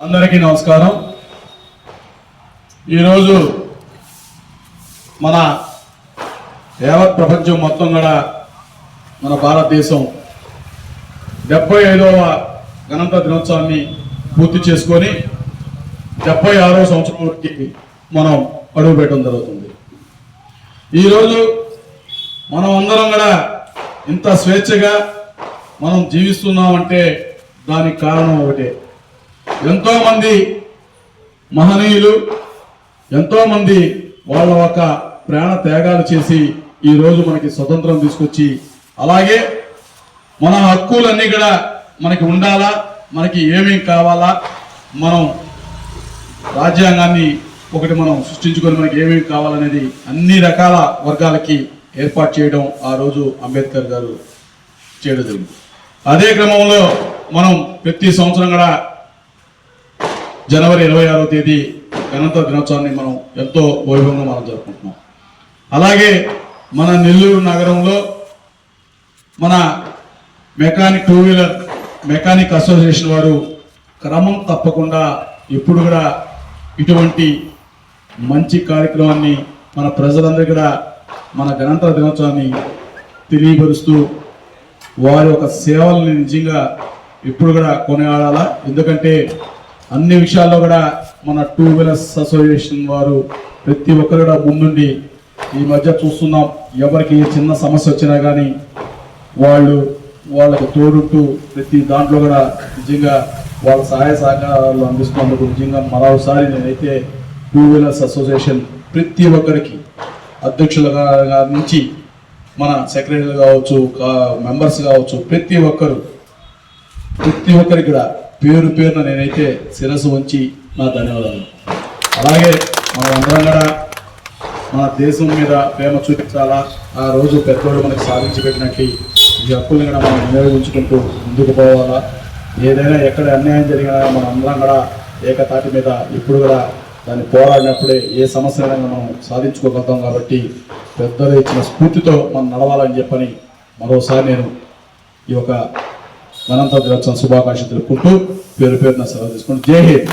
అందరికీ నమస్కారం. ఈరోజు మన యావత్ ప్రపంచం మొత్తం కూడా మన భారతదేశం డెబ్బై ఐదవ గణతంత్ర దినోత్సవాన్ని పూర్తి చేసుకొని డెబ్బై ఆరో సంవత్సరంలోకి మనం అడుగు పెట్టడం జరుగుతుంది. ఈరోజు మనం అందరం కూడా ఇంత స్వేచ్ఛగా మనం జీవిస్తున్నామంటే దానికి కారణం ఒకటే. ఎంతో మంది మహనీయులు ఎంతో మంది వాళ్ళ ఒక ప్రాణ త్యాగాలు చేసి ఈ రోజు మనకి స్వతంత్రం తీసుకొచ్చి అలాగే మన హక్కులన్నీ కూడా మనకి ఉండాలా మనకి ఏమేం కావాలా మనం రాజ్యాంగాన్ని ఒకటి మనం సృష్టించుకొని మనకి ఏమేమి కావాలనేది అన్ని రకాల వర్గాలకి ఏర్పాటు చేయడం ఆ రోజు అంబేద్కర్ గారు చేయడం జరిగింది. అదే క్రమంలో మనం ప్రతి సంవత్సరం కూడా జనవరి ఇరవై ఆరో తేదీ గణతంత్ర దినోత్సవాన్ని మనం ఎంతో వైభవంగా మనం జరుపుకుంటున్నాం. అలాగే మన నెల్లూరు నగరంలో మన mechanic two wheeler mechanic association వారు క్రమం తప్పకుండా ఎప్పుడు కూడా ఇటువంటి మంచి కార్యక్రమాన్ని మన ప్రజలందరూ కూడా మన గణతంత్ర దినోత్సవాన్ని తెలియపరుస్తూ వారి యొక్క సేవల్ని నిజంగా ఇప్పుడు కూడా కొనియాడాలా? ఎందుకంటే అన్ని విషయాల్లో కూడా మన టూ వీలర్స్ అసోసియేషన్ వారు ప్రతి ఒక్కరు కూడా ముందుండి ఈ మధ్య చూస్తున్నాం. ఎవరికి ఏ చిన్న సమస్య వచ్చినా కానీ వాళ్ళు వాళ్ళకు తోడుంటూ ప్రతి దాంట్లో కూడా నిజంగా వాళ్ళ సహాయ సహకారాలు అందిస్తున్నందుకు నిజంగా మరోసారి నేనైతే టూ వీలర్స్ అసోసియేషన్ ప్రతి ఒక్కరికి అధ్యక్షులుగా నుంచి మన సెక్రటరీలు కావచ్చు మెంబర్స్ కావచ్చు ప్రతి ఒక్కరు ప్రతి ఒక్కరికి కూడా పేరు పేరున నేనైతే శిరస్సు ఉంచి నా ధన్యవాదాలు. అలాగే మనం అందరం కూడా మన దేశం మీద ప్రేమ చూపించాలా? ఆ రోజు పెద్దోళ్ళు మనకి సాధించి పెట్టినట్టు ఈ హక్కుల్ని కూడా మనం వినియోగించుకుంటూ ముందుకు పోవాలా? ఏదైనా ఎక్కడ అన్యాయం జరిగినా మనం అందరం కూడా ఏకతాటి మీద ఇప్పుడు కూడా దాన్ని పోరాడినప్పుడే ఏ సమస్య మనం సాధించుకోగలుగుతాం కాబట్టి పెద్దలు ఇచ్చిన స్ఫూర్తితో మనం నడవాలని చెప్పని మరోసారి నేను ఈ యొక్క గణతంత్ర దినోత్సవం శుభాకాంక్షలు తెలుపుకుంటూ పేరు పేరున సెలవు తీసుకుంటూ జై హింద్.